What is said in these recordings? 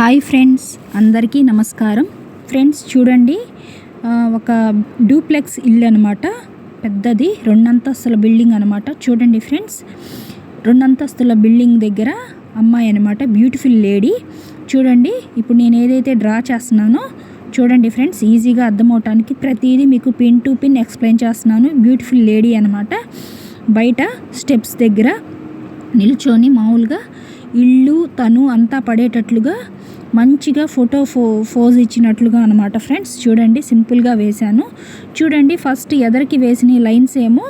Hi friends అందరికీ నమస్కారం. Friends చూడండి ఒక డూప్లెక్స్ ఇల్లు అనమాట పెద్దది రెండంతస్తుల బిల్డింగ్ అనమాట చూడండి ఫ్రెండ్స్ రెండంతస్తుల బిల్డింగ్ దగ్గర అమ్మాయి అనమాట బ్యూటిఫుల్ లేడీ. చూడండి ఇప్పుడు నేను ఏదైతే డ్రా చేస్తున్నానో చూడండి ఫ్రెండ్స్ ఈజీగా అర్థమవటానికి ప్రతిదీ మీకు పిన్ టు పిన్ ఎక్స్ప్లెయిన్ చేస్తున్నాను. బ్యూటిఫుల్ లేడీ అనమాట బయట స్టెప్స్ దగ్గర నిల్చొని మామూలుగా ఇల్లు తను అంతా పడేటట్లుగా మంచిగా ఫోటో ఫో ఫోజ్ ఇచ్చినట్లుగా అనమాట ఫ్రెండ్స్. చూడండి సింపుల్గా వేశాను. చూడండి ఫస్ట్ ఎదరికి వేసిన లైన్స్ ఏమో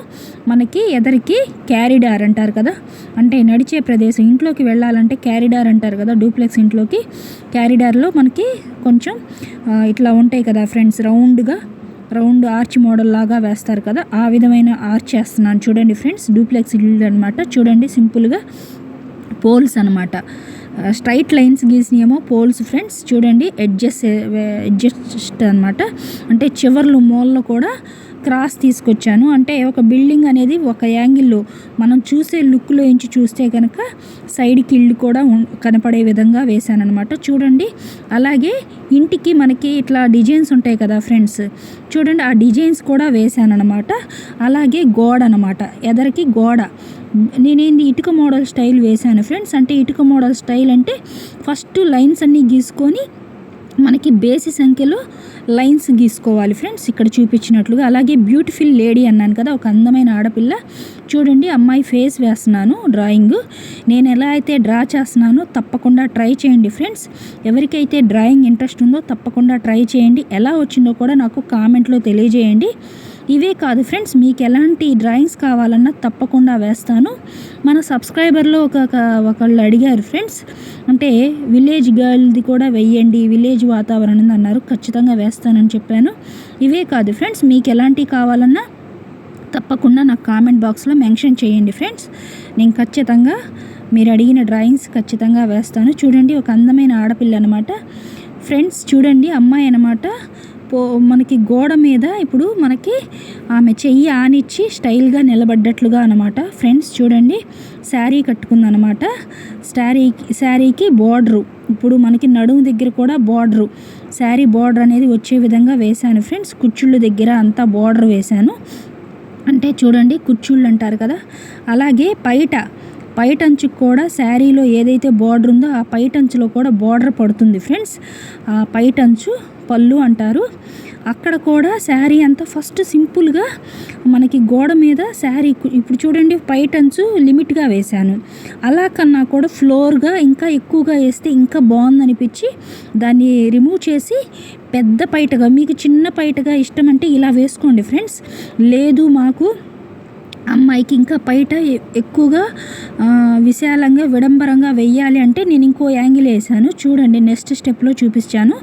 మనకి ఎదరికి క్యారిడార్ అంటారు కదా. అంటే నడిచే ప్రదేశం ఇంట్లోకి వెళ్ళాలంటే క్యారిడార్ అంటారు కదా డూప్లెక్స్ ఇంట్లోకి. క్యారిడార్లో మనకి కొంచెం ఇట్లా ఉంటాయి కదా ఫ్రెండ్స్ రౌండ్గా రౌండ్ ఆర్చ్ మోడల్ లాగా వేస్తారు కదా. ఆ విధమైన ఆర్చ్ చేస్తున్నాను చూడండి ఫ్రెండ్స్ డూప్లెక్స్ ఇల్లు అనమాట చూడండి సింపుల్గా పోల్స్ అనమాట స్ట్రైట్ లైన్స్ గీసినేమో పోల్స్ ఫ్రెండ్స్. చూడండి ఎడ్జెస్ ఎడ్జెస్ట్ అనమాట అంటే చివర్లు మూలలో కూడా క్రాస్ తీసుకొచ్చాను. అంటే ఒక బిల్డింగ్ అనేది ఒక యాంగిల్లో మనం చూసే లుక్లో ఎంచి చూస్తే కనుక సైడ్కి ఇల్లు కూడా ఉం- కనపడే విధంగా వేశాను అనమాట చూడండి. అలాగే ఇంటికి మనకి ఇట్లా డిజైన్స్ ఉంటాయి కదా ఫ్రెండ్స్. చూడండి ఆ డిజైన్స్ కూడా వేశాను అనమాట అలాగే గోడ అనమాట ఎదరికి గోడ. నేనేంది ఇటుక మోడల్ స్టైల్ వేశాను ఫ్రెండ్స్. అంటే ఇటుక మోడల్ స్టైల్ అంటే ఫస్ట్ లైన్స్ అన్నీ గీసుకొని మనకి బేసి సంఖ్యలో లైన్స్ గీసుకోవాలి ఫ్రెండ్స్. ఇక్కడ చూపించినట్లుగా అలాగే బ్యూటిఫుల్ లేడీ అన్నాను కదా ఒక అందమైన ఆడపిల్ల. చూడండి అమ్మాయి ఫేస్ వేస్తున్నాను డ్రాయింగ్. నేను ఎలా అయితే డ్రా చేస్తున్నానో తప్పకుండా ట్రై చేయండి ఫ్రెండ్స్. ఎవరికైతే డ్రాయింగ్ ఇంట్రెస్ట్ ఉందో తప్పకుండా ట్రై చేయండి. ఎలా వచ్చిందో కూడా నాకు కామెంట్లో తెలియజేయండి. ఇవే కాదు ఫ్రెండ్స్ మీకు ఎలాంటి డ్రాయింగ్స్ కావాలన్నా తప్పకుండా వేస్తాను. మన సబ్స్క్రైబర్లో ఒక ఒకళ్ళు అడిగారు ఫ్రెండ్స్ అంటే విలేజ్ గర్ల్ది కూడా వెయ్యండి విలేజ్ వాతావరణం అన్నారు. ఖచ్చితంగా వేస్తానని చెప్పాను. ఇవే కాదు ఫ్రెండ్స్ మీకు ఎలాంటివి కావాలన్నా తప్పకుండా నాకు కామెంట్ బాక్స్లో మెన్షన్ చేయండి ఫ్రెండ్స్. నేను ఖచ్చితంగా మీరు అడిగిన డ్రాయింగ్స్ ఖచ్చితంగా వేస్తాను. చూడండి ఒక అందమైన ఆడపిల్ల అనమాట ఫ్రెండ్స్ చూడండి అమ్మాయి అనమాట పో మనకి గోడ మీద ఇప్పుడు మనకి ఆమె చెయ్యి ఆనిచ్చి స్టైల్గా నిలబడ్డట్లుగా అనమాట ఫ్రెండ్స్ చూడండి శారీ కట్టుకుందనమాట శారీ శారీకి బార్డరు. ఇప్పుడు మనకి నడుము దగ్గర కూడా బార్డరు. శారీ బార్డర్ అనేది వచ్చే విధంగా వేశాను ఫ్రెండ్స్. కుచ్చుళ్ళు దగ్గర అంతా బార్డర్ వేశాను. అంటే చూడండి కుచ్చుళ్ళు అంటారు కదా. అలాగే పైట పైటంచుకు కూడా శారీలో ఏదైతే బార్డర్ ఉందో ఆ పైటంచులో కూడా బార్డర్ పడుతుంది ఫ్రెండ్స్. ఆ పైటంచు పళ్ళు అంటారు. అక్కడ కూడా శారీ అంతా ఫస్ట్ సింపుల్గా మనకి గోడ మీద శారీ ఇప్పుడు చూడండి పైటంచు లిమిట్గా వేశాను. అలా కన్నా కూడా ఫ్లోర్గా ఇంకా ఎక్కువగా వేస్తే ఇంకా బాగుందనిపించి దాన్ని రిమూవ్ చేసి పెద్ద పైటగా మీకు చిన్న పైటగా ఇష్టం అంటే ఇలా వేసుకోండి ఫ్రెండ్స్. లేదు మాకు అమ్మాయికి ఇంకా బయట ఎక్కువగా విశాలంగా విడంబరంగా వెయ్యాలి అంటే నేను ఇంకో యాంగిల్ వేసాను. చూడండి నెక్స్ట్ స్టెప్లో చూపించాను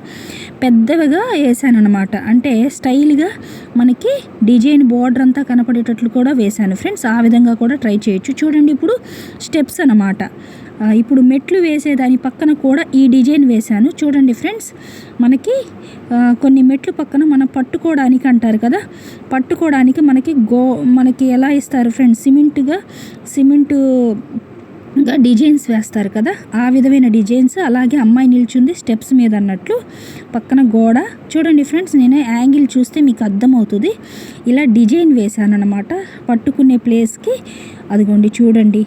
పెద్దవిగా వేసాను అనమాట అంటే స్టైల్గా మనకి డిజైన్ బార్డర్ అంతా కనపడేటట్లు కూడా వేశాను ఫ్రెండ్స్ ఆ విధంగా కూడా ట్రై చేయొచ్చు. చూడండి ఇప్పుడు స్టెప్స్ అనమాట ఇప్పుడు మెట్లు వేసేదాని పక్కన కూడా ఈ డిజైన్ వేశాను. చూడండి ఫ్రెండ్స్ మనకి కొన్ని మెట్లు పక్కన మనం పట్టుకోవడానికి అంటారు కదా పట్టుకోవడానికి మనకి గో మనకి ఎలా ఇస్తారు ఫ్రెండ్స్ సిమెంట్గా సిమెంటు గా డిజైన్స్ వేస్తారు కదా ఆ విధమైన డిజైన్స్. అలాగే అమ్మాయి నిల్చుంది స్టెప్స్ మీద అన్నట్లు పక్కన గోడ. చూడండి ఫ్రెండ్స్ నేను యాంగిల్ చూస్తే మీకు అర్థమవుతుంది. ఇలా డిజైన్ వేశాను అనమాట పట్టుకునే ప్లేస్కి. అదిగోండి చూడండి.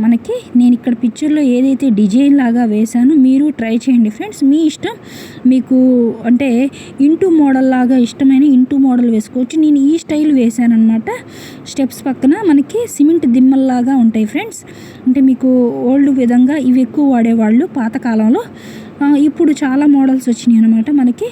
మనకి నేను ఇక్కడ పిక్చర్లో ఏదైతే డిజైన్ లాగా వేశానో మీరు ట్రై చేయండి ఫ్రెండ్స్ మీ ఇష్టం. మీకు అంటే ఇంటూ మోడల్ లాగా ఇష్టమైన ఇంటూ మోడల్ వేసుకోవచ్చు. నేను ఈ స్టైల్ వేశాను అనమాట స్టెప్స్ పక్కన మనకి సిమెంట్ దిమ్మల్లాగా ఉంటాయి ఫ్రెండ్స్ అంటే మీకు ఓల్డ్ విధంగా ఇవి ఎక్కువ వాడేవాళ్ళు పాతకాలంలో ఇప్పుడు చాలా మోడల్స్ వచ్చినాయి అనమాట మనకి.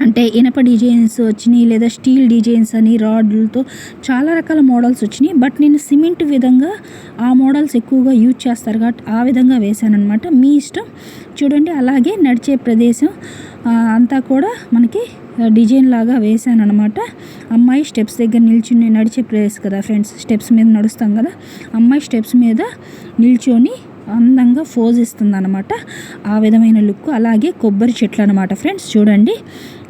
అంటే ఇనప డిజైన్స్ వచ్చినాయి లేదా స్టీల్ డిజైన్స్ అని రాడ్లతో చాలా రకాల మోడల్స్ వచ్చినాయి. బట్ నేను సిమెంట్ విధంగా ఆ మోడల్స్ ఎక్కువగా యూజ్ చేస్తారు కాబట్టి ఆ విధంగా వేశాను అనమాట మీ ఇష్టం? చూడండి అలాగే నడిచే ప్రదేశం అంతా కూడా మనకి డిజైన్ లాగా వేశాను అనమాట అమ్మాయి స్టెప్స్ దగ్గర నిల్చుని నడిచే ప్లేస్ కదా ఫ్రెండ్స్ స్టెప్స్ మీద నడుస్తాం కదా? అమ్మాయి స్టెప్స్ మీద నిల్చొని అందంగా ఫోజ్ ఇస్తుంది అనమాట ఆ విధమైన లుక్ అలాగే కొబ్బరి చెట్లు అనమాట ఫ్రెండ్స్ చూడండి.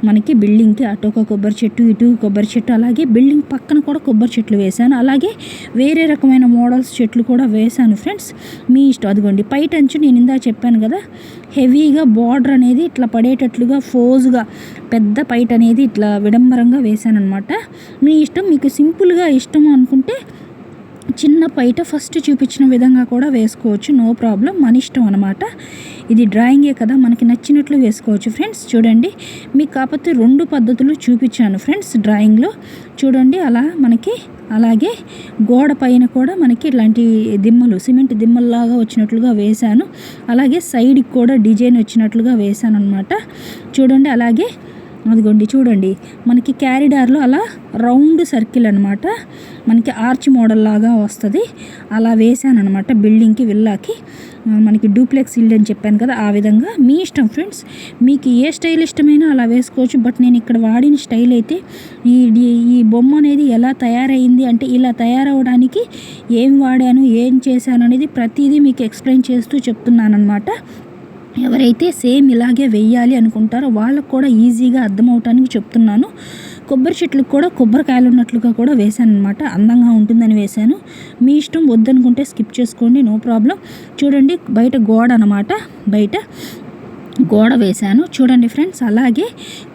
మనకి బిల్డింగ్కి అటు ఒక కొబ్బరి చెట్టు ఇటు కొబ్బరి చెట్టు అలాగే బిల్డింగ్ పక్కన కూడా కొబ్బరి చెట్లు వేశాను. అలాగే వేరే రకమైన మోడల్స్ చెట్లు కూడా వేశాను ఫ్రెండ్స్. మీ ఇష్టం. అదిగోండి పైట అంచు నేను ఇందా చెప్పాను కదా హెవీగా బార్డర్ అనేది ఇట్లా పడేటట్లుగా ఫోజుగా పెద్ద పైట అనేది ఇట్లా విడంబరంగా వేశాను అనమాట మీ ఇష్టం మీకు సింపుల్గా ఇష్టం అనుకుంటే చిన్న పైట ఫస్ట్ చూపించిన విధంగా కూడా వేసుకోవచ్చు. No problem. మన ఇష్టం అనమాట ఇది డ్రాయింగే కదా. మనకి నచ్చినట్లు వేసుకోవచ్చు ఫ్రెండ్స్. చూడండి. మీకు కాకపోతే రెండు పద్ధతులు చూపించాను ఫ్రెండ్స్ డ్రాయింగ్లో. చూడండి. అలా మనకి అలాగే గోడ పైన కూడా మనకి ఇలాంటి దిమ్మలు సిమెంట్ దిమ్మల్లాగా వచ్చినట్లుగా వేశాను. అలాగే సైడ్కి కూడా డిజైన్ వచ్చినట్లుగా వేశాను అనమాట చూడండి. అలాగే అదిగోండి చూడండి. మనకి క్యారిడార్లో అలా రౌండ్ సర్కిల్ అనమాట మనకి ఆర్చ్ మోడల్ లాగా వస్తుంది. అలా వేసాను అనమాట బిల్డింగ్కి విల్లాకి మనకి డూప్లెక్స్ ఇల్లు అని చెప్పాను కదా ఆ విధంగా. మీ ఇష్టం ఫ్రెండ్స్ మీకు ఏ స్టైల్ ఇష్టమైనా అలా వేసుకోవచ్చు. బట్ నేను ఇక్కడ వాడిన స్టైల్ అయితే ఈ ఈ బొమ్మ అనేది ఎలా తయారైంది అంటే ఇలా తయారవడానికి ఏం వాడాను ఏం చేశాను అనేది ప్రతిదీ మీకు ఎక్స్ప్లెయిన్ చేస్తూ చెప్తున్నాను అనమాట ఎవరైతే సేమ్ ఇలాగే వెయ్యాలి అనుకుంటారో వాళ్ళకు కూడా ఈజీగా అర్థమవటానికి చెప్తున్నాను. కొబ్బరి చెట్లకు కూడా కొబ్బరికాయలు ఉన్నట్లుగా కూడా వేశాను అనమాట అందంగా ఉంటుందని వేశాను. మీ ఇష్టం వద్దనుకుంటే స్కిప్ చేసుకోండి నో ప్రాబ్లం. చూడండి బయట గోడ అనమాట బయట గోడ వేశాను. చూడండి ఫ్రెండ్స్ అలాగే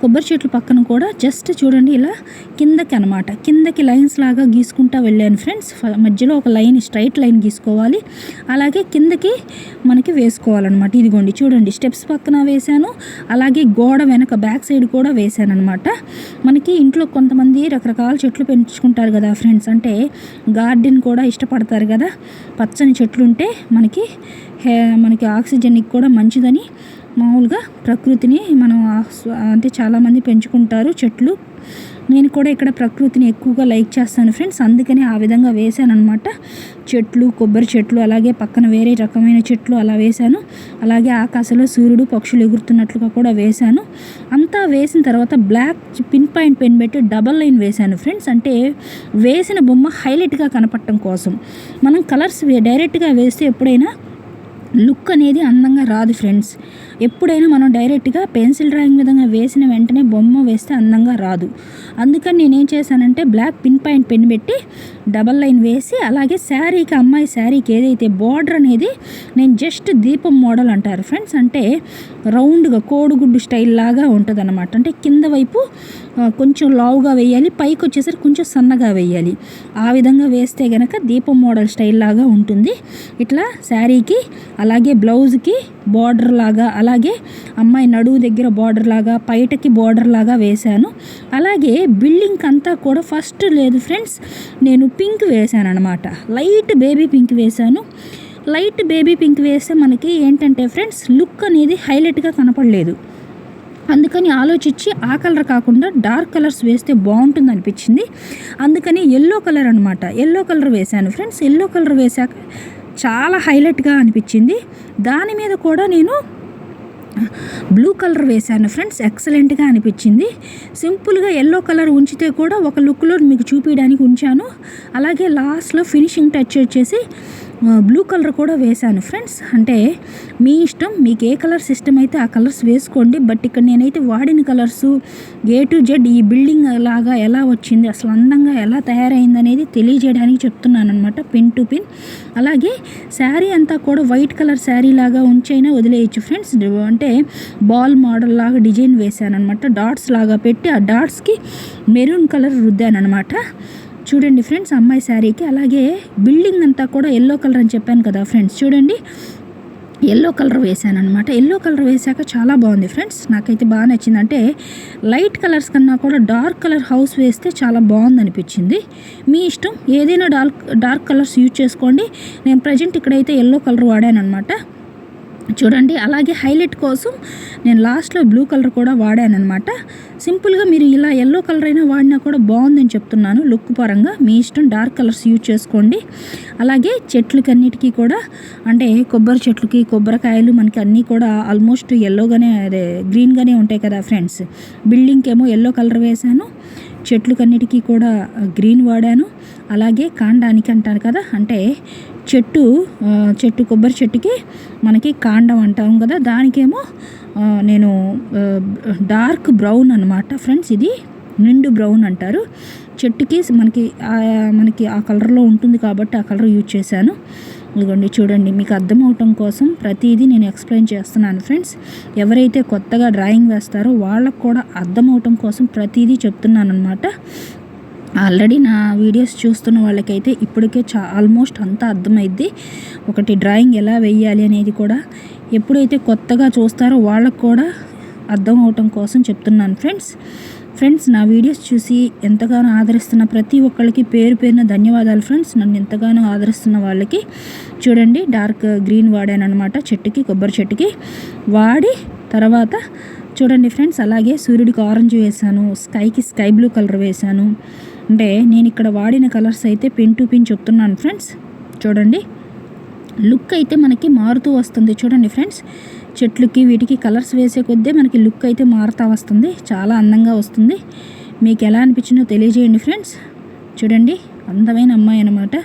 కొబ్బరి చెట్లు పక్కన కూడా జస్ట్ చూడండి ఇలా కిందకి అనమాట కిందకి లైన్స్ లాగా గీసుకుంటా వెళ్ళాను ఫ్రెండ్స్. మధ్యలో ఒక లైన్ స్ట్రైట్ లైన్ గీసుకోవాలి. అలాగే కిందకి మనకి వేసుకోవాలన్నమాట. ఇదిగోండి చూడండి స్టెప్స్ పక్కన వేశాను. అలాగే గోడ వెనక బ్యాక్ సైడ్ కూడా వేశాను అనమాట మనకి ఇంట్లో కొంతమంది రకరకాల చెట్లు పెంచుకుంటారు కదా ఫ్రెండ్స్. అంటే గార్డెన్ కూడా ఇష్టపడతారు కదా. పచ్చని చెట్లు ఉంటే మనకి హే మనకి ఆక్సిజన్కి కూడా మంచిదని మామూలుగా ప్రకృతిని మనం అంటే చాలామంది పెంచుకుంటారు చెట్లు. నేను కూడా ఇక్కడ ప్రకృతిని ఎక్కువగా లైక్ చేస్తాను ఫ్రెండ్స్. అందుకనే ఆ విధంగా వేశాను అనమాట చెట్లు కొబ్బరి చెట్లు అలాగే పక్కన వేరే రకమైన చెట్లు అలా వేశాను. అలాగే ఆకాశంలో సూర్యుడు పక్షులు ఎగురుతున్నట్లుగా కూడా వేశాను. అంతా వేసిన తర్వాత బ్లాక్ పిన్ పాయింట్ పెన్ పెట్టి డబల్ లైన్ వేశాను ఫ్రెండ్స్. అంటే వేసిన బొమ్మ హైలైట్గా కనపడటం కోసం. మనం కలర్స్ డైరెక్ట్గా వేస్తే ఎప్పుడైనా లుక్ అనేది అందంగా రాదు ఫ్రెండ్స్. ఎప్పుడైనా మనం డైరెక్ట్గా పెన్సిల్ డ్రాయింగ్ విధంగా వేసిన వెంటనే బొమ్మ వేస్తే అందంగా రాదు. అందుకని నేనేం చేశానంటే బ్లాక్ పిన్ పాయింట్ పెన్ పెట్టి డబల్ లైన్ వేసి అలాగే శారీకి అమ్మాయి శారీకి ఏదైతే బార్డర్ అనేది నేను జస్ట్ దీపం మోడల్ అంటారు ఫ్రెండ్స్ అంటే రౌండ్గా కోడిగుడ్డు స్టైల్ లాగా ఉంటుంది అనమాట అంటే కింద వైపు కొంచెం లావుగా వేయాలి పైకి వచ్చేసరికి కొంచెం సన్నగా వేయాలి. ఆ విధంగా వేస్తే గనక దీపం మోడల్ స్టైల్ లాగా ఉంటుంది. ఇట్లా శారీకి అలాగే బ్లౌజ్కి బార్డర్ లాగా అలాగే అమ్మాయి నడువు దగ్గర బార్డర్ లాగా పైటకి బార్డర్ లాగా వేశాను. అలాగే బిల్డింగ్ అంతా కూడా ఫస్ట్ లేదు ఫ్రెండ్స్ నేను పింక్ వేశాను అనమాట లైట్ బేబీ పింక్ వేశాను. లైట్ బేబీ పింక్ వేస్తే మనకి ఏంటంటే ఫ్రెండ్స్ లుక్ అనేది హైలైట్గా కనపడలేదు. అందుకని ఆలోచించి ఆ కలర్ కాకుండా డార్క్ కలర్స్ వేస్తే బాగుంటుంది అనిపించింది. అందుకని ఎల్లో కలర్ అనమాట ఎల్లో కలర్ వేశాను ఫ్రెండ్స్ ఎల్లో కలర్ వేశాక చాలా హైలైట్గా అనిపించింది. దాని మీద కూడా నేను బ్లూ కలర్ వేశాను ఫ్రెండ్స్. ఎక్సలెంట్గా అనిపించింది. సింపుల్గా ఎల్లో కలర్ ఉంచితే కూడా ఒక లుక్లో మీకు చూపించడానికి ఉంచాను. అలాగే లాస్ట్లో ఫినిషింగ్ టచ్ వచ్చేసి బ్లూ కలర్ కూడా వేశాను ఫ్రెండ్స్ అంటే మీ ఇష్టం మీకు ఏ కలర్స్ అయితే ఆ కలర్స్ వేసుకోండి. బట్ ఇక్కడ నేనైతే వాడిన కలర్స్ ఏ టు జెడ్ ఈ బిల్డింగ్ లాగా ఎలా వచ్చింది అసలు అందంగా ఎలా తయారైంది అనేది తెలియజేయడానికి చెప్తున్నాను అనమాట పిన్ టు పిన్ అలాగే శారీ అంతా కూడా వైట్ కలర్ శారీ లాగా ఉంచైనా వదిలేయచ్చు ఫ్రెండ్స్ అంటే బాల్ మోడల్ లాగా డిజైన్ వేశాను అనమాట డాట్స్ లాగా పెట్టి ఆ డాట్స్కి మెరూన్ కలర్ రుద్దాను అనమాట చూడండి ఫ్రెండ్స్ అమ్మాయి శారీకి అలాగే బిల్డింగ్ అంతా కూడా ఎల్లో కలర్ అని చెప్పాను కదా ఫ్రెండ్స్ చూడండి. ఎల్లో కలర్ వేసాను అనమాట ఎల్లో కలర్ వేసాక చాలా బాగుంది ఫ్రెండ్స్ నాకైతే బాగా నచ్చింది. అంటే లైట్ కలర్స్ కన్నా కూడా డార్క్ కలర్ హౌస్ వేస్తే చాలా బాగుంది అనిపించింది మీ ఇష్టం ఏదైనా డార్క్ డార్క్ కలర్స్ యూజ్ చేసుకోండి. నేను ప్రజెంట్ ఇక్కడైతే ఎల్లో కలర్ వాడాను అనమాట చూడండి అలాగే హైలైట్ కోసం నేను లాస్ట్లో బ్లూ కలర్ కూడా వాడాను అనమాట సింపుల్గా మీరు ఇలా ఎల్లో కలర్ అయినా వాడినా కూడా బాగుందని చెప్తున్నాను. లుక్ పరంగా మీ ఇష్టం డార్క్ కలర్స్ యూజ్ చేసుకోండి. అలాగే చెట్లకన్నిటికీ కూడా అంటే కొబ్బరి చెట్లకి కొబ్బరికాయలు మనకి అన్నీ కూడా ఆల్మోస్ట్ ఎల్లోగానే అదే గ్రీన్గానే ఉంటాయి కదా ఫ్రెండ్స్. బిల్డింగ్కి ఏమో ఎల్లో కలర్ వేశాను. చెట్లకన్నిటికీ కూడా గ్రీన్ వాడాను. అలాగే కాండానికి అంటారు కదా అంటే చెట్టు చెట్టు కొబ్బరి చెట్టుకి మనకి కాండం అంటాం కదా. దానికేమో నేను డార్క్ బ్రౌన్ అనమాట ఫ్రెండ్స్ ఇది. నిండు బ్రౌన్ అంటారు. చెట్టుకి మనకి మనకి ఆ కలర్లో ఉంటుంది కాబట్టి ఆ కలర్ యూజ్ చేశాను. ఇదిగోండి చూడండి మీకు అర్థం అవటం కోసం ప్రతిదీ నేను ఎక్స్ప్లెయిన్ చేస్తున్నాను ఫ్రెండ్స్. ఎవరైతే కొత్తగా డ్రాయింగ్ వేస్తారో వాళ్ళకు కూడా అర్థం అవటం కోసం ప్రతిదీ చెప్తున్నాను అనమాట ఆల్రెడీ నా వీడియోస్ చూస్తున్న వాళ్ళకైతే ఇప్పటికే చా ఆల్మోస్ట్ అంతా అర్థమైద్ది. ఒకటి డ్రాయింగ్ ఎలా వేయాలి అనేది కూడా ఎప్పుడైతే కొత్తగా చూస్తారో వాళ్ళకు కూడా అర్థం అవటం కోసం చెప్తున్నాను ఫ్రెండ్స్. ఫ్రెండ్స్ నా వీడియోస్ చూసి ఎంతగానో ఆదరిస్తున్న ప్రతి ఒక్కరికి పేరు పేరున ధన్యవాదాలు ఫ్రెండ్స్. నన్ను ఎంతగానో ఆదరిస్తున్న వాళ్ళకి చూడండి డార్క్ గ్రీన్ వాడాను అనమాట చెట్టుకి కొబ్బరి చెట్టుకి. వాడి తర్వాత చూడండి ఫ్రెండ్స్ అలాగే సూర్యుడికి ఆరెంజ్ వేశాను స్కైకి స్కై బ్లూ కలర్ వేశాను. అంటే నేను ఇక్కడ వాడిన కలర్స్ అయితే పిన్ టు పిన్ చెప్తున్నాను ఫ్రెండ్స్. చూడండి. లుక్ అయితే మనకి మారుతూ వస్తుంది. చూడండి ఫ్రెండ్స్. చెట్లకి వీటికి కలర్స్ వేసే కొద్దీ మనకి లుక్ అయితే మారుతూ వస్తుంది. చాలా అందంగా వస్తుంది. మీకు ఎలా అనిపించిందో తెలియజేయండి ఫ్రెండ్స్. చూడండి. అందమైన అమ్మాయి అనమాట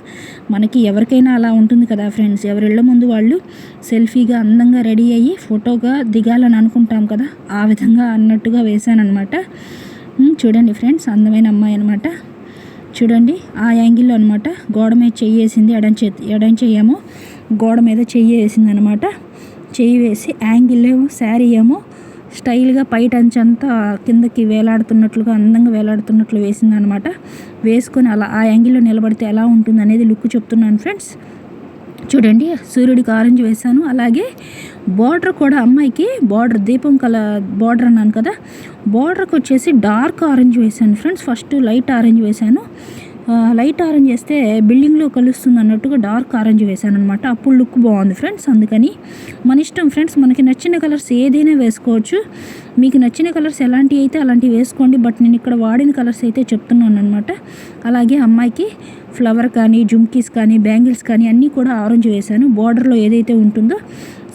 మనకి ఎవరికైనా అలా ఉంటుంది కదా ఫ్రెండ్స్. ఎవరిళ్ళ ముందు వాళ్ళు సెల్ఫీగా అందంగా రెడీ అయ్యి ఫోటోగా దిగాలని అనుకుంటాం కదా. ఆ విధంగా అన్నట్టుగా వేశానమాట చూడండి ఫ్రెండ్స్. అందమైన అమ్మాయి అనమాట చూడండి ఆ యాంగిల్లో అనమాట గోడ మీద చెయ్యి వేసింది ఎడం చేతి ఎడం చెయ్యేమో గోడ మీద చెయ్యి వేసింది అనమాట చెయ్యి వేసి యాంగిల్ ఏమో శారీ ఏమో స్టైల్గా పైట అంచంతా కిందకి వేలాడుతున్నట్లుగా అందంగా వేలాడుతున్నట్లు వేసిందనమాట వేసుకొని అలా ఆ యాంగిల్లో నిలబడితే ఎలా ఉంటుంది అనేది లుక్ చెప్తున్నాను ఫ్రెండ్స్. చూడండి సూర్యుడికి ఆరెంజ్ వేశాను. అలాగే బార్డర్ కూడా అమ్మాయికి బార్డర్ దీపం కల బార్డర్ అన్నాను కదా. బార్డర్కి వచ్చేసి డార్క్ ఆరెంజ్ వేశాను ఫ్రెండ్స్. ఫస్ట్ లైట్ ఆరెంజ్ వేశాను. లైట్ ఆరెంజ్ వేస్తే బిల్డింగ్లో కలుస్తుంది అన్నట్టుగా డార్క్ ఆరెంజ్ వేశాను అనమాట అప్పుడు లుక్ బాగుంది ఫ్రెండ్స్. అందుకని మన ఇష్టం ఫ్రెండ్స్. మనకి నచ్చిన కలర్స్ ఏదైనా వేసుకోవచ్చు. మీకు నచ్చిన కలర్స్ ఎలాంటివి అయితే అలాంటివి వేసుకోండి. బట్ నేను ఇక్కడ వాడిన కలర్స్ అయితే చెప్తున్నాను అనమాట అలాగే అమ్మాయికి ఫ్లవర్ కానీ జుమ్కీస్ కానీ బ్యాంగిల్స్ కానీ అన్నీ కూడా ఆరెంజ్ వేశాను. బార్డర్లో ఏదైతే ఉంటుందో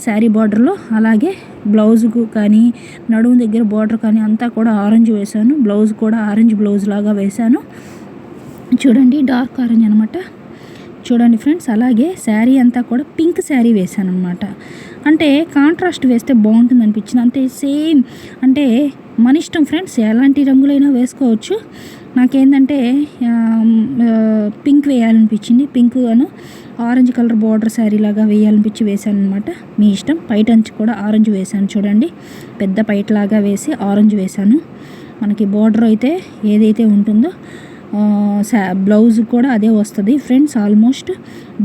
శారీ బార్డర్లో అలాగే బ్లౌజ్కు కానీ నడుము దగ్గర బార్డర్ కానీ అంతా కూడా ఆరెంజ్ వేశాను. బ్లౌజ్ కూడా ఆరెంజ్ బ్లౌజ్ లాగా వేశాను. చూడండి డార్క్ ఆరెంజ్ అనమాట చూడండి ఫ్రెండ్స్ అలాగే శారీ అంతా కూడా పింక్ శారీ వేసాను అనమాట అంటే కాంట్రాస్ట్ వేస్తే బాగుంటుంది అనిపించింది. అంతే సేమ్ అంటే మన ఇష్టం ఫ్రెండ్స్ ఎలాంటి రంగులైనా వేసుకోవచ్చు. నాకేంటంటే పింక్ వేయాలనిపించింది. పింక్ అను ఆరెంజ్ కలర్ బార్డర్ శారీ లాగా వేయాలనిపించి వేసాను అనమాట మీ ఇష్టం. పైట అంచు కూడా ఆరెంజ్ వేసాను చూడండి. పెద్ద పైట లాగా వేసి ఆరెంజ్ వేసాను మనకి బార్డర్ అయితే ఏదైతే ఉంటుందో బ్లౌజ్ కూడా అదే వస్తుంది. ఫ్రెండ్స్ ఆల్మోస్ట్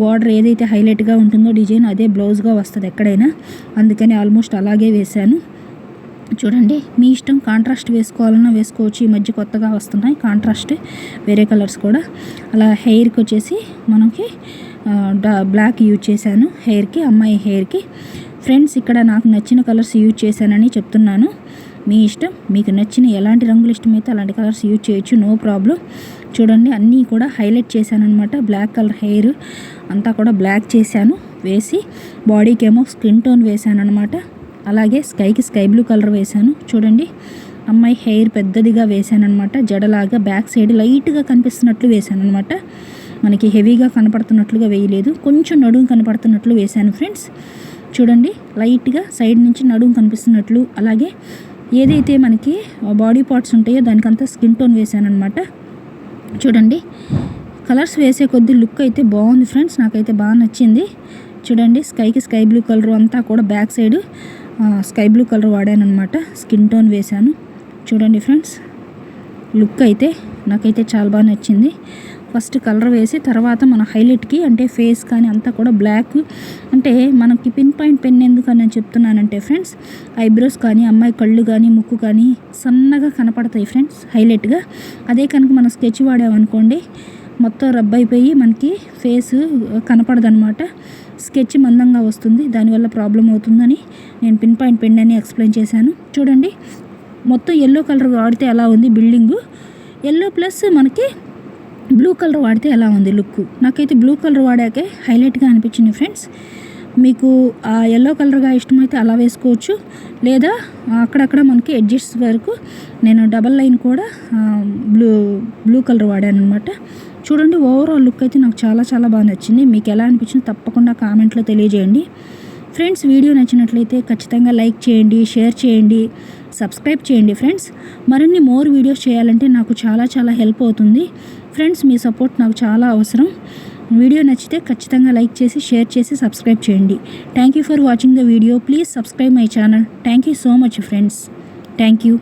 బార్డర్ ఏదైతే హైలైట్గా ఉంటుందో డిజైన్ అదే బ్లౌజ్గా వస్తుంది ఎక్కడైనా. అందుకని ఆల్మోస్ట్ అలాగే వేశాను. చూడండి మీ ఇష్టం కాంట్రాస్ట్ వేసుకోవాలన్నా వేసుకోవచ్చు. ఈ మధ్య కొత్తగా వస్తున్నాయి కాంట్రాస్ట్ వేరే కలర్స్ కూడా. అలా హెయిర్కి వచ్చేసి మనకి బ్లాక్ యూజ్ చేశాను హెయిర్కి అమ్మాయి హెయిర్కి ఫ్రెండ్స్ ఇక్కడ నాకు నచ్చిన కలర్స్ యూజ్ చేశానని చెప్తున్నాను. మీ ఇష్టం మీకు నచ్చిన ఎలాంటి రంగులు ఇష్టమైతే అలాంటి కలర్స్ యూజ్ చేయొచ్చు. నో ప్రాబ్లం చూడండి అన్నీ కూడా హైలైట్ చేశాను అనమాట బ్లాక్ కలర్ హెయిర్ అంతా కూడా బ్లాక్ చేశాను వేసి బాడీకి ఏమో స్కిన్ టోన్ వేశాను అనమాట అలాగే స్కైకి స్కై బ్లూ కలర్ వేశాను చూడండి. అమ్మాయి హెయిర్ పెద్దదిగా వేశాను అనమాట జడలాగా బ్యాక్ సైడ్ లైట్గా కనిపిస్తున్నట్లు వేశాను అనమాట మనకి హెవీగా కనపడుతున్నట్లుగా వేయలేదు కొంచెం నడుము కనపడుతున్నట్లు వేశాను ఫ్రెండ్స్. చూడండి లైట్గా సైడ్ నుంచి నడుము కనిపిస్తున్నట్లు అలాగే ఏదైతే మనకి బాడీ పార్ట్స్ ఉంటాయో దానికంతా స్కిన్ టోన్ వేశాను అనమాట చూడండి. కలర్స్ వేసే కొద్దీ లుక్ అయితే బాగుంది ఫ్రెండ్స్. నాకైతే బాగా నచ్చింది. చూడండి స్కైకి స్కై బ్లూ కలర్ అంతా కూడా back side sky blue colour వాడాను అనమాట స్కిన్ టోన్ వేశాను. చూడండి ఫ్రెండ్స్ లుక్ అయితే నాకైతే చాలా బాగా నచ్చింది. ఫస్ట్ కలర్ వేసి తర్వాత మన హైలైట్కి అంటే ఫేస్ కానీ అంతా కూడా బ్లాక్. అంటే మనకి పిన్ పాయింట్ పెన్ ఎందుకు అని నేను చెప్తున్నానంటే ఫ్రెండ్స్ ఐబ్రోస్ కానీ అమ్మాయి కళ్ళు కానీ ముక్కు కానీ సన్నగా కనపడతాయి ఫ్రెండ్స్ హైలైట్గా. అదే కనుక మనం స్కెచ్ వాడామనుకోండి మొత్తం రబ్ అయిపోయి మనకి ఫేస్ కనపడదనమాట. స్కెచ్ మందంగా వస్తుంది దానివల్ల ప్రాబ్లం అవుతుందని నేను పిన్ పాయింట్ పెన్ అని ఎక్స్ప్లెయిన్ చేశాను. చూడండి మొత్తం ఎల్లో కలర్ వాడితే ఎలా ఉంది బిల్డింగు? ఎల్లో ప్లస్ మనకి బ్లూ కలర్ వాడితే ఎలా ఉంది లుక్? నాకైతే బ్లూ కలర్ వాడాకే హైలైట్గా అనిపించింది ఫ్రెండ్స్. మీకు ఆ ఎల్లో కలర్గా ఇష్టమైతే అలా వేసుకోవచ్చు. లేదా అక్కడక్కడ మనకి ఎడ్జెస్ వరకు నేను డబల్ లైన్ కూడా బ్లూ బ్లూ కలర్ వాడాను అనమాట చూడండి ఓవరాల్ లుక్ అయితే నాకు చాలా చాలా బాగా నచ్చింది. మీకు ఎలా అనిపించింది తప్పకుండా కామెంట్లో తెలియజేయండి. ఫ్రెండ్స్ వీడియో నచ్చినట్లయితే ఖచ్చితంగా లైక్ చేయండి షేర్ చేయండి సబ్స్క్రైబ్ చేయండి ఫ్రెండ్స్. మరిన్ని మోర్ వీడియోస్ చేయాలంటే నాకు చాలా చాలా హెల్ప్ అవుతుంది. ఫ్రెండ్స్ మీ సపోర్ట్ నాకు చాలా అవసరం. వీడియో నచ్చితే ఖచ్చితంగా లైక్ చేసి షేర్ చేసి సబ్స్క్రైబ్ చేయండి. Thank you for watching the video please subscribe my channel thank you so much friends thank you